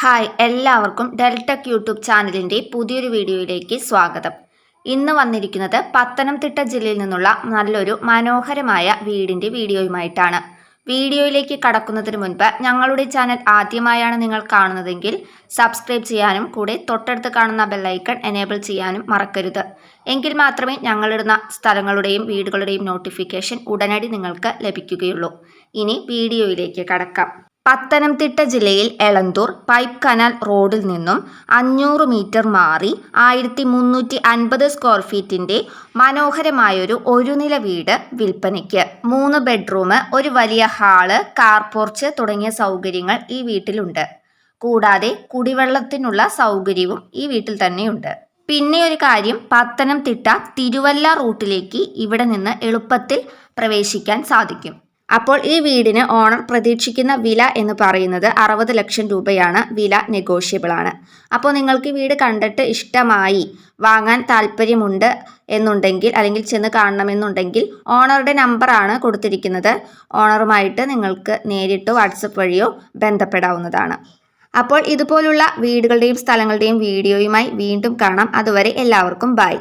Hi എല്ലാവർക്കും Deltech YouTube ചാനലിന്റെ പുതിയൊരു വീഡിയോയിലേക്ക് സ്വാഗതം. ഇന്ന് വന്നിരിക്കുന്നത് പത്തനംതിട്ട ജില്ലയിൽ നിന്നുള്ള നല്ലൊരു മനോഹരമായ വീടിന്റെ വീഡിയോയുമായിട്ടാണ്. വീഡിയോയിലേക്ക് കടക്കുന്നതിന് മുൻപ് ഞങ്ങളുടെ ചാനൽ ആദ്യമായാണ് നിങ്ങൾ കാണുന്നതെങ്കിൽ സബ്സ്ക്രൈബ് ചെയ്യാനും കൂടെ തൊട്ടടുത്ത് കാണുന്ന ബെല്ലൈക്കൺ എനേബിൾ ചെയ്യാനും മറക്കരുത്. എങ്കിൽ മാത്രമേ ഞങ്ങളിടുന്ന സ്ഥലങ്ങളുടെയും വീടുകളുടെയും നോട്ടിഫിക്കേഷൻ ഉടനടി നിങ്ങൾക്ക് ലഭിക്കുകയുള്ളൂ. ഇനി വീഡിയോയിലേക്ക് കടക്കാം. പത്തനംതിട്ട ജില്ലയിൽ എളന്തൂർ പൈപ്പ് കനാൽ റോഡിൽ നിന്നും അഞ്ഞൂറ് മീറ്റർ മാറി ആയിരത്തി മുന്നൂറ്റി അൻപത് സ്ക്വയർ ഫീറ്റിന്റെ മനോഹരമായൊരു ഒരു നില വീട് വിൽപ്പനയ്ക്ക്. മൂന്ന് ബെഡ്റൂം ഒരു വലിയ ഹാൾ കാർ പോർച്ച് തുടങ്ങിയ സൗകര്യങ്ങൾ ഈ വീട്ടിലുണ്ട്. കൂടാതെ കുടിവെള്ളത്തിനുള്ള സൗകര്യവും ഈ വീട്ടിൽ തന്നെയുണ്ട്. പിന്നെ ഒരു കാര്യം പത്തനംതിട്ട തിരുവല്ല റൂട്ടിലേക്ക് ഇവിടെ നിന്ന് എളുപ്പത്തിൽ പ്രവേശിക്കാൻ സാധിക്കും. അപ്പോൾ ഈ വീടിന് ഓണർ പ്രതീക്ഷിക്കുന്ന വില എന്ന് പറയുന്നത് അറുപത് ലക്ഷം രൂപയാണ്. വില നെഗോഷ്യബിൾ ആണ്. അപ്പോൾ നിങ്ങൾക്ക് വീട് കണ്ടിട്ട് ഇഷ്ടമായി വാങ്ങാൻ താല്പര്യമുണ്ട് എന്നുണ്ടെങ്കിൽ അല്ലെങ്കിൽ ചെന്ന് കാണണമെന്നുണ്ടെങ്കിൽ ഓണറുടെ നമ്പറാണ് കൊടുത്തിരിക്കുന്നത്. ഓണറുമായിട്ട് നിങ്ങൾക്ക് നേരിട്ടോ വാട്സപ്പ് വഴിയോ ബന്ധപ്പെടാവുന്നതാണ്. അപ്പോൾ ഇതുപോലുള്ള വീടുകളുടെയും സ്ഥലങ്ങളുടെയും വീഡിയോയുമായി വീണ്ടും കാണാം. അതുവരെ എല്ലാവർക്കും ബൈ.